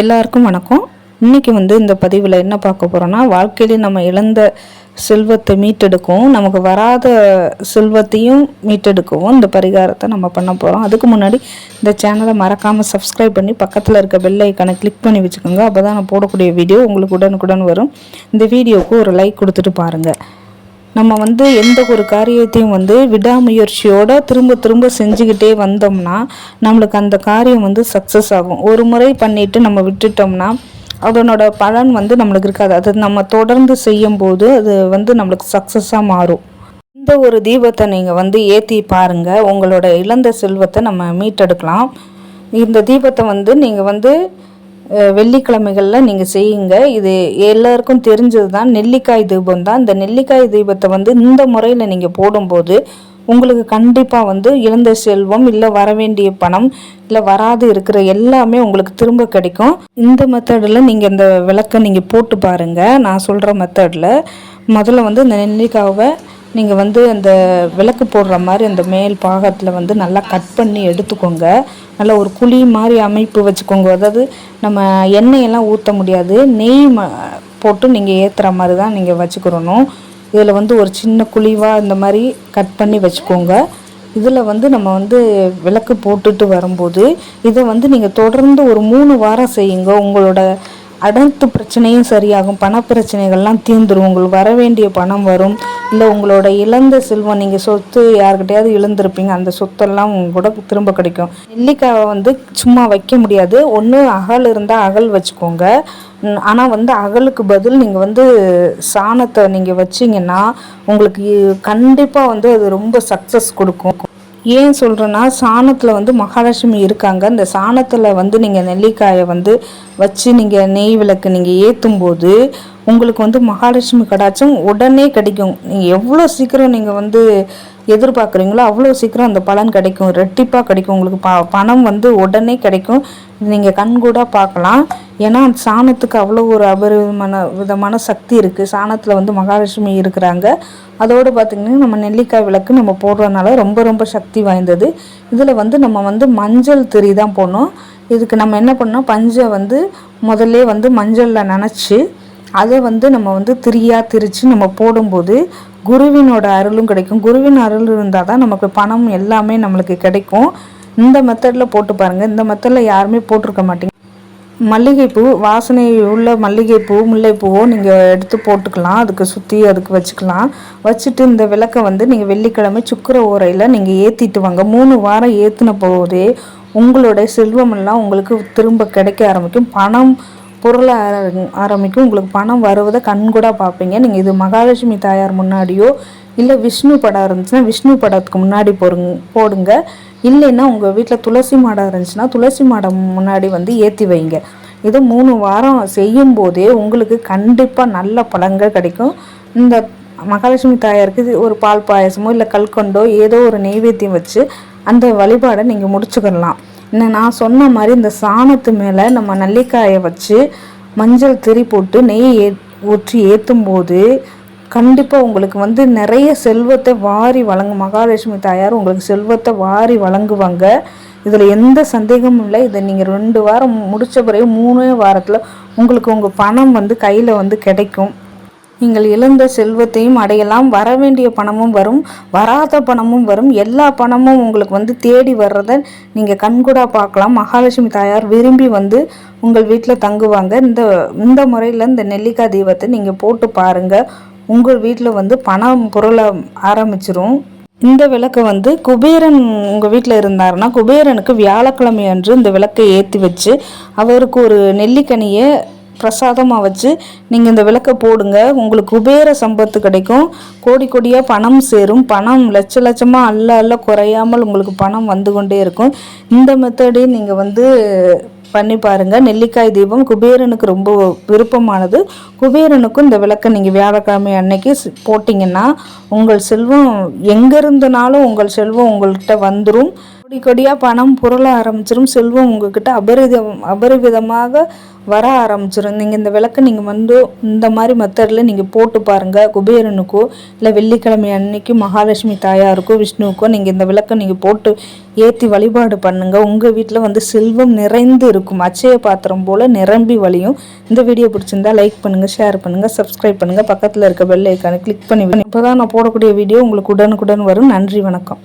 எல்லாருக்கும் வணக்கம். இன்னைக்கு வந்து இந்த பதிவில் என்ன பார்க்க போகிறோன்னா வாழ்க்கையிலே நம்ம இழந்த செல்வத்தை மீட்டெடுக்கவும் நமக்கு வராத செல்வத்தையும் மீட்டெடுக்கவும் இந்த பரிகாரத்தை நம்ம பண்ண போகிறோம் அதுக்கு முன்னாடி இந்த சேனலை மறக்காமல் சப்ஸ்கிரைப் பண்ணி பக்கத்தில் இருக்க பெல் ஐக்கானை கிளிக் பண்ணி வச்சுக்கோங்க. அப்போ தான் நான் போடக்கூடிய வீடியோ உங்களுக்கு உடனுக்குடன் வரும். இந்த வீடியோவுக்கு ஒரு லைக் கொடுத்துட்டு பாருங்கள் நம்ம வந்து எந்த ஒரு காரியத்தையும் வந்து விடாமுயற்சியோட திரும்ப திரும்ப செஞ்சுக்கிட்டே வந்தோம்னா நம்மளுக்கு அந்த காரியம் வந்து சக்ஸஸ் ஆகும். ஒரு முறை பண்ணிட்டு நம்ம விட்டுட்டோம்னா அதனோட பலன் வந்து நம்மளுக்கு இருக்காது. அது நம்ம தொடர்ந்து செய்யும்போது அது வந்து நம்மளுக்கு சக்ஸஸாக மாறும். இந்த ஒரு தீபத்தை நீங்கள் வந்து ஏற்றி பாருங்கள் உங்களோட இழந்த செல்வத்தை நம்ம மீட்டெடுக்கலாம். இந்த தீபத்தை வந்து நீங்கள் வந்து வெள்ளிக்கிழமைகளில் நீங்கள் செய்யுங்க. இது எல்லாருக்கும் தெரிஞ்சது தான் நெல்லிக்காய் தீபம் தான் இந்த நெல்லிக்காய் தீபத்தை வந்து இந்த முறையில் நீங்கள் போடும்போது உங்களுக்கு கண்டிப்பாக வந்து இழந்த செல்வம் இல்லை வர வேண்டிய பணம் இல்லை வராது இருக்கிற எல்லாமே உங்களுக்கு திரும்ப கிடைக்கும். இந்த மெத்தடில் நீங்கள் இந்த விளக்கை நீங்கள் போட்டு பாருங்கள் நான் சொல்கிற மெத்தடில் முதல்ல வந்து இந்த நெல்லிக்காவை நீங்கள் வந்து அந்த விளக்கு போடுற மாதிரி அந்த மேல் பாகத்தில் வந்து நல்லா கட் பண்ணி எடுத்துக்கோங்க. நல்லா ஒரு குழி மாதிரி அமைப்பு வச்சுக்கோங்க. அதாவது நம்ம எண்ணெயெல்லாம் ஊற்ற முடியாது. நெய் போட்டு நீங்கள் ஏற்றுற மாதிரி தான் நீங்கள் வச்சுக்கிறணும். இதில் வந்து ஒரு சின்ன குழிவாக இந்த மாதிரி கட் பண்ணி வச்சுக்கோங்க. இதில் வந்து நம்ம வந்து விளக்கு போட்டுட்டு வரும்போது இதை வந்து நீங்கள் தொடர்ந்து ஒரு மூணு வாரம் செய்யுங்க. உங்களோட அனைத்து பிரச்சனையும் சரியாகும். பண பிரச்சனைகள்லாம் தீர்ந்துடும் உங்களுக்கு வர வேண்டிய பணம் வரும். இல்லை உங்களோட இழந்த செல்வம் நீங்கள் சொத்து யார்கிட்டயாவது இழந்திருப்பீங்க அந்த சொத்தெல்லாம் உங்க கூட திரும்ப கிடைக்கும். நெல்லிக்காவை வந்து சும்மா வைக்க முடியாது. ஒன்று அகல் இருந்தால் அகல் வச்சுக்கோங்க. ஆனால் வந்து அகலுக்கு பதில் நீங்கள் வந்து சாணத்தை நீங்கள் வச்சிங்கன்னா உங்களுக்கு கண்டிப்பாக வந்து அது ரொம்ப சக்ஸஸ் கொடுக்கும். ஏன் சொல்கிறேன்னா சாணத்தில் வந்து மகாலட்சுமி இருக்காங்க. இந்த சாணத்தில் வந்து நீங்கள் நெல்லிக்காயை வந்து வச்சு நீங்கள் நெய் விளக்கு நீங்கள் ஏற்றும் போது உங்களுக்கு வந்து மகாலட்சுமி கடாச்சம் உடனே கிடைக்கும். நீங்கள் எவ்வளோ சீக்கிரம் நீங்கள் வந்து எதிர்பார்க்குறீங்களோ அவ்வளோ சீக்கிரம் அந்த பலன் கிடைக்கும். ரெட்டிப்பாக கிடைக்கும். உங்களுக்கு ப பணம் வந்து உடனே கிடைக்கும். நீங்கள் கண்கூடாக பார்க்கலாம். ஏன்னா அந்த சாணத்துக்கு அவ்வளோ ஒரு அபரிதமான விதமான சக்தி இருக்குது சாணத்தில் வந்து மகாலட்சுமி இருக்கிறாங்க. அதோடு பார்த்திங்கன்னா நம்ம நெல்லிக்காய் விளக்கு நம்ம போடுறதுனால ரொம்ப ரொம்ப சக்தி வாய்ந்தது. இதில் வந்து நம்ம வந்து மஞ்சள் திரி தான் போடணும். இதுக்கு நம்ம என்ன பண்ணோம் பஞ்சை வந்து முதல்ல வந்து மஞ்சளில் நினச்சி அதை வந்து நம்ம வந்து திரியாக திரித்து நம்ம போடும்போது குருவினோட அருளும் கிடைக்கும். குருவின் அருள் இருந்தால் தான் நமக்கு பணம் எல்லாமே நம்மளுக்கு கிடைக்கும். இந்த மெத்தடில் போட்டு பாருங்கள் இந்த மெத்தடில் யாருமே போட்டிருக்க மாட்டீங்க. மல்லிகைப்பூ வாசனை உள்ள மல்லிகைப்பூ முல்லைப்பூவோ நீங்கள் எடுத்து போட்டுக்கலாம். அதுக்கு சுற்றி அதுக்கு வச்சுக்கலாம். வச்சுட்டு இந்த விளக்கை வந்து நீங்கள் வெள்ளிக்கிழமை சுக்கர ஓரையில் நீங்கள் ஏற்றிட்டு வாங்க. மூணு வாரம் ஏற்றின போதே உங்களுடைய செல்வமெல்லாம் உங்களுக்கு திரும்ப கிடைக்க ஆரம்பிக்கும். பணம் பொருளை ஆர- ஆரம்பிக்கும். உங்களுக்கு பணம் வருவதை கண்கூடா பார்ப்பீங்க. நீங்கள் இது மகாலட்சுமி தாயார் முன்னாடியோ இல்லை விஷ்ணு படம் இருந்துச்சுன்னா விஷ்ணு படத்துக்கு முன்னாடி போடுங்க போடுங்க. இல்லைன்னா உங்கள் வீட்டில் துளசி மாடம் இருந்துச்சுன்னா துளசி மாடம் முன்னாடி வந்து ஏற்றி வைங்க. இது மூணு வாரம் செய்யும் போதே உங்களுக்கு கண்டிப்பாக நல்ல பழங்கள் கிடைக்கும். இந்த மகாலட்சுமி தாயாருக்கு ஒரு பால் பாயசமோ இல்லை கல்கொண்டோ ஏதோ ஒரு நெய்வேத்தியம் வச்சு அந்த வழிபாடை நீங்கள் முடிச்சுக்கிடலாம் நான் சொன்ன மாதிரி இந்த சாணத்து மேலே நம்ம நல்லிக்காயை வச்சு மஞ்சள் திரி போட்டு நெய் ஏ ஊற்றி ஏற்றும் போது கண்டிப்பாக உங்களுக்கு வந்து நிறைய செல்வத்தை வாரி வழங்கும். மகாலட்சுமி தாயார் உங்களுக்கு செல்வத்தை வாரி வழங்குவாங்க. இதில் எந்த சந்தேகமும் இல்லை. இதை நீங்கள் ரெண்டு வாரம் முடித்த பிறகு மூணே வாரத்தில் உங்களுக்கு உங்கள் பணம் வந்து கையில் வந்து கிடைக்கும். நீங்கள் இழந்த செல்வத்தையும் அடையலாம். வர வேண்டிய பணமும் வரும். வராத பணமும் வரும். எல்லா பணமும் உங்களுக்கு வந்து தேடி வர்றதை நீங்கள் கண்கூடாக பார்க்கலாம். மகாலட்சுமி தாயார் விரும்பி வந்து உங்கள் வீட்டில் தங்குவாங்க. இந்த இந்த முறையில் இந்த நெல்லிக்காய் தீபத்தை நீங்கள் போட்டு பாருங்கள் உங்கள் வீட்டில் வந்து பணம் பொருளை ஆரம்பிச்சிரும். இந்த விளக்கை வந்து குபேரன் உங்கள் வீட்டில் இருந்தாருன்னா குபேரனுக்கு வியாழக்கிழமை அன்று இந்த விளக்கை ஏற்றி வச்சு அவருக்கு ஒரு நெல்லிக்கனியை பிரசாதமாக வச்சு நீங்கள் இந்த விளக்கை போடுங்க. உங்களுக்கு குபேர சம்பத்து கிடைக்கும். கோடி கோடியாக பணம் சேரும். பணம் லட்ச லட்சமாக அல்ல அல்ல குறையாமல் உங்களுக்கு பணம் வந்து கொண்டே இருக்கும். இந்த மெத்தடே நீங்கள் வந்து பண்ணி பாருங்கள் நெல்லிக்காய் தீபம் குபேரனுக்கு ரொம்ப விருப்பமானது. குபேரனுக்கும் இந்த விளக்கை நீங்கள் வியாழக்கிழமை அன்னைக்கு போட்டிங்கன்னா உங்கள் செல்வம் எங்கே இருந்தனாலும் உங்கள் செல்வம் உங்கள்கிட்ட வந்துடும் கொடி கொடியாக பணம் புரள ஆரம்பிச்சிடும் செல்வம் உங்ககிட்ட அபரிதம் அபரிவிதமாக வர ஆரம்பிச்சிடும் நீங்கள் இந்த விளக்கை நீங்கள் வந்து இந்த மாதிரி மெத்தடில் நீங்கள் போட்டு பாருங்கள் குபேரனுக்கோ இல்லை வெள்ளிக்கிழமை அன்னைக்கு மகாலட்சுமி தாயாருக்கோ விஷ்ணுவுக்கோ நீங்கள் இந்த விளக்கை நீங்கள் போட்டு ஏற்றி வழிபாடு பண்ணுங்கள் உங்கள் வீட்டில் வந்து செல்வம் நிறைந்து இருக்கும். அச்சய பாத்திரம் போல் நிரம்பி வழியும். இந்த வீடியோ பிடிச்சிருந்தா லைக் பண்ணுங்கள் ஷேர் பண்ணுங்கள் சப்ஸ்கிரைப் பண்ணுங்கள் பக்கத்தில் இருக்க பெல் ஐக்கானை கிளிக் பண்ணி இப்போ தான் நான் போடக்கூடிய வீடியோ உங்களுக்கு உடனுக்குடன் வரும். நன்றி வணக்கம்.